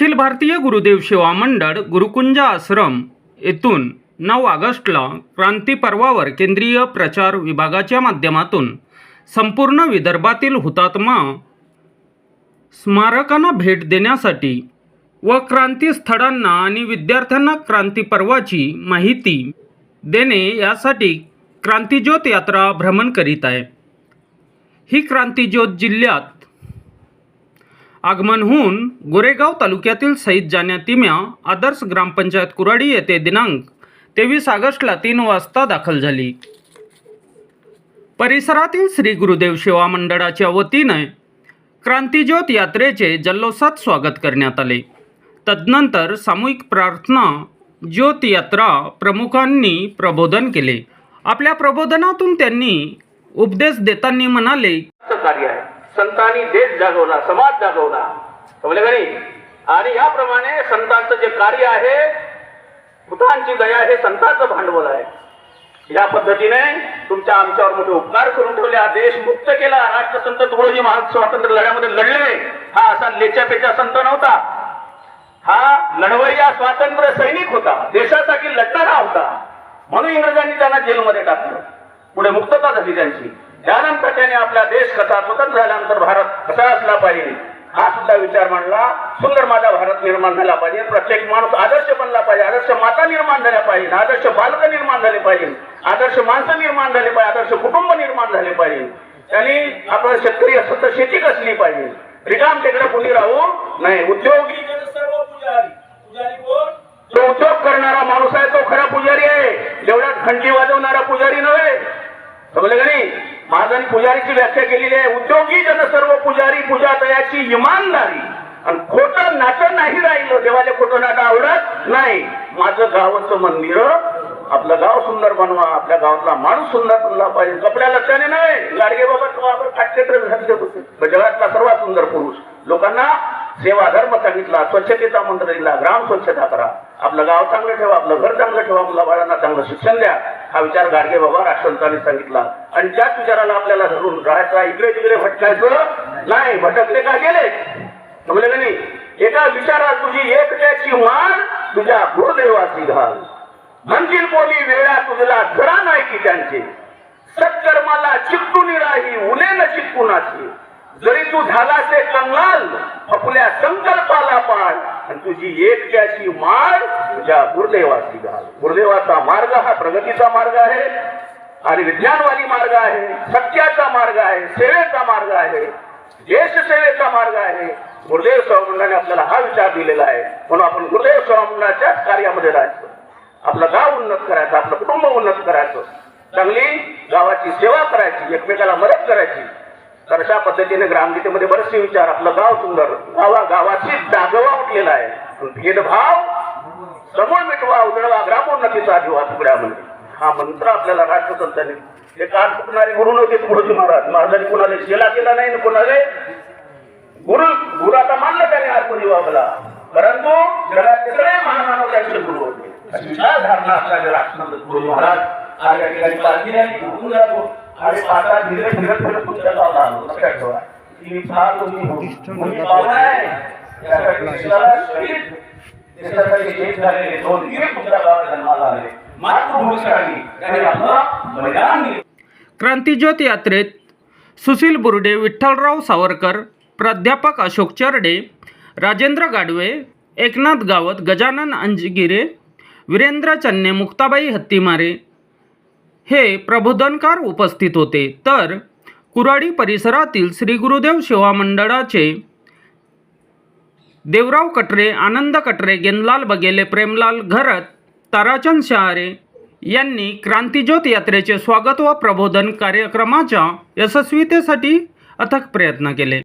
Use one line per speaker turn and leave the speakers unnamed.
अखिल भारतीय गुरुदेव सेवा मंडळ गुरुकुंज आश्रम येथून नऊ ऑगस्टला क्रांती पर्वावर केंद्रीय प्रचार विभागाच्या माध्यमातून संपूर्ण विदर्भातील हुतात्मा स्मारकांना भेट देण्यासाठी व क्रांतीस्थळांना आणि विद्यार्थ्यांना क्रांती पर्वाची माहिती देणे यासाठी क्रांतीज्योत यात्रा भ्रमण करीत आहे. ही क्रांतीज्योत जिल्ह्यात आगमन होऊन गोरेगाव तालुक्यातील सईद जाण्या तिम्या आदर्श ग्रामपंचायत कुराडी येथे दिनांक तेवीस ऑगस्टला तीन वाजता दाखल झाली. परिसरातील श्री गुरुदेव सेवा मंडळाच्या वतीने क्रांतीज्योत यात्रेचे जल्लोषात स्वागत करण्यात आले. तदनंतर सामूहिक प्रार्थना ज्योत यात्रा प्रमुखांनी प्रबोधन केले. आपल्या प्रबोधनातून त्यांनी उपदेश देताना म्हणाले
कार्य आहे. संतांनी देश जागवला समाज जागवला. समजले का नाही? आणि याप्रमाणे संतांचं जे कार्य आहे भूतांची दया हे संतांचं भांडवल आहे. या पद्धतीने तुमच्या आमच्यावर मोठे उपकार करून ठेवले. हा देश मुक्त केला. राष्ट्रसंत तुळोजी महाराज स्वातंत्र्य लढ्यामध्ये लढले. हा असा लेच्यापेच्या संत नव्हता. हा लढवय्या स्वातंत्र्य सैनिक होता. देशासाठी लढणारा होता. म्हणून इंग्रजांनी त्यांना जेलमध्ये टाकलं. पुढे मुक्तता झाली त्यांची. त्यानंतर त्याने आपला देश कसा स्वतंत्र झाल्यानंतर भारत कसा असला पाहिजे हा सुद्धा विचार मांडला. सुंदर माझा भारत निर्माण झाला पाहिजे. प्रत्येक माणूस आदर्श बनला पाहिजे. आदर्श माता निर्माण झाल्या पाहिजे. आदर्श बालक निर्माण झाले पाहिजे. आदर्श माणसं निर्माण झाले पाहिजे. आदर्श कुटुंब निर्माण झाले पाहिजे. त्यांनी आपण शेतकरी असत तर शेती कसली पाहिजे? रिकाम तिकडे कुणी राहू? नाही. उद्योगी जन सर्व पुजारी. जो उद्योग करणारा माणूस आहे तो खरा पुजारी आहे. जेवढ्यात खंडी वाजवणारा पुजारी नव्हे. समजलं का नाही? महाजन पुजारीची व्याख्या केलेली आहे. उद्योगी जन सर्व पुजारी पूजा तयाची इमानदारी. आणि खोटं नातं नाही राहिलं. देवाला खोटं नातं आवडत नाही. माझं गावाचं मंदिर आपलं गाव सुंदर बनवा. आपल्या गावातला माणूस सुंदर बनला पाहिजे. कपड्या लक्षाने नाही गाडगे बाबा तो आपण होते जगातला सर्वात सुंदर पुरुष. लोकांना सेवा धर्म सांगितला. स्वच्छतेचा मंत्र दिला. ग्राम स्वच्छता करा. आपलं गाव चांगलं ठेवा. आपलं घर चांगलं ठेवा. मुला बाळांना चांगलं शिक्षण द्या. हा विचार गाडगे बाबा राष्ट्रसंतांनी सांगितला. आणि त्याच विचाराला आपल्याला धरून राहायचा इकडे तिकडे भटकायचं नाही. भटकले का गेले? समजले का नाही एका विचारात तुझी एकट्याची मान तुझ्या गुरुदेवाची घाल. म्हणतील बोली वेळा तुझला धरा नाही की त्यांचे. सत्कर्माला चिकटून राही उले न चिकटूनाची जरी तू झाला ते कंगाल आपल्या संकल्पाला पाळ आणि तुझी एकट्याची माळ तुझ्या गुरुदेवाची घाल. गुरुदेवाचा मार्ग हा प्रगतीचा मार्ग आहे आणि विज्ञानवादी मार्ग आहे सत्याचा मार्ग आहे सेवेचा मार्ग आहे देश सेवेचा मार्ग आहे. गुरुदेव स्वामी आपल्याला हा विचार दिलेला आहे. म्हणून आपण गुरुदेव स्वामींच्याच कार्यामध्ये राहायचं आपलं गाव उन्नत करायचं आपलं कुटुंब उन्नत करायचं. चांगली गावाची सेवा करायची एकमेकाला मदत करायची. तर अशा पद्धतीने ग्रामगीतेमध्ये बरेचसे विचार. आपलं गाव सुंदर गावा गावाची दागवा उठलेला आहे. भेदभाव समोर मिटवा उजळवा ग्रामोन्नतीचा तुकड्या म्हणजे हा मंत्र आपल्याला राष्ट्रसंतांनी. हे कान फुकणारे गुरु नव्हते तुकडोजी महाराज. महाराजांनी कोणाला शेला केला नाही आणि कोणाला गुरु गुरु आता मानलं त्याने आत्मनिवाबला परंतु जगातले सगळे महामानव त्यांचे गुरु होते. अशी धारणा असणारे राष्ट्रसंत गुरु महाराज. आज या ठिकाणी पालखीने उठून आणि पाहता धीरे धीरे धीरे पुढच्या आलो लक्षात ठेवा. ही. फार आहे. देशाला देशासाठी झालेले दोन गावात जन्माला आले. त्यांनी आपलं बलिदान दिले.
क्रांतीज्योत यात्रेत सुशील बुर्डे विठ्ठलराव सावरकर प्राध्यापक अशोक चर्डे राजेंद्र गाडवे एकनाथ गावत गजानन अंजगिरे वीरेंद्र चन्ने मुक्ताबाई हत्तीमारे हे प्रबोधनकार उपस्थित होते. तर कुराडी परिसरातील श्री गुरुदेव सेवा मंडळाचे देवराव कटरे आनंद कटरे गेनलाल बगेले प्रेमलाल घरत ताराचंद शहारे यांनी क्रांतीज्योत यात्रेचे स्वागत व प्रबोधन कार्यक्रमाच्या यशस्वीतेसाठी अथक प्रयत्न केले.